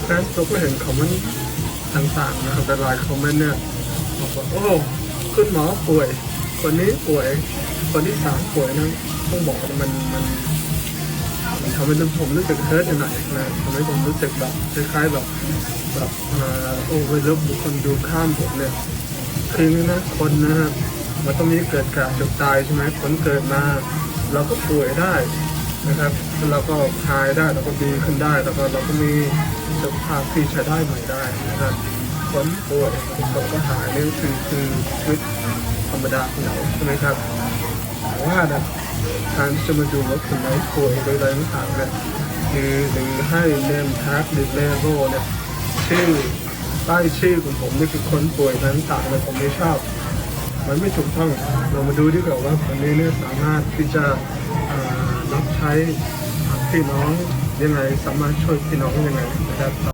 เฟซเราก็เห็นคอมเมนต์ต่างๆนะครับแต่หลายคอมเมนต์เนี่ยบอกว่าโอ้คุณหมอป่วย คนนี้ป่วย คนที่สามป่วยนะต้องบอกมันมันมันทำให้ผมรู้สึกเฮิร์ตหน่อยนะทำให้ผมรู้สึกแบบคล้ายๆแบบแบบโอ้เวลบุคคลดูข้ามผมเนี่ยคือนะคนนะมันต้องมีเกิดการจบตายใช่ไหมคนเกิดมา เราก็ป่วยได้ นะครับเราก็หายได้เราก็ดีขึ้นได้ แล้วก็เราก็มีสุขภาพที่ใช้ได้ใหม่ได้นะครับคนป่วยคนก็หายนี่คือคือชีวิตธรรมดาของเราใช่ไหมครับแต่ว่านะการที่จะมาดูว่าคนไหนป่วยโดยอะไรต่างๆเนี่ยคือหรือให้เนมแท็กหรือเลเวลเนี่ยชื่อใต้ชื่อของผมนี่คือคนป่วยนั้นต่างเนี่ยผมไม่ชอบ มันไม่ถูกต้องเรามาดูดีกว่าว่าคนนี้เนี่ยสามารถที่จะ ใช้พี่น้องยังไงสามารถช่วยพี่น้องยังไงนะครับ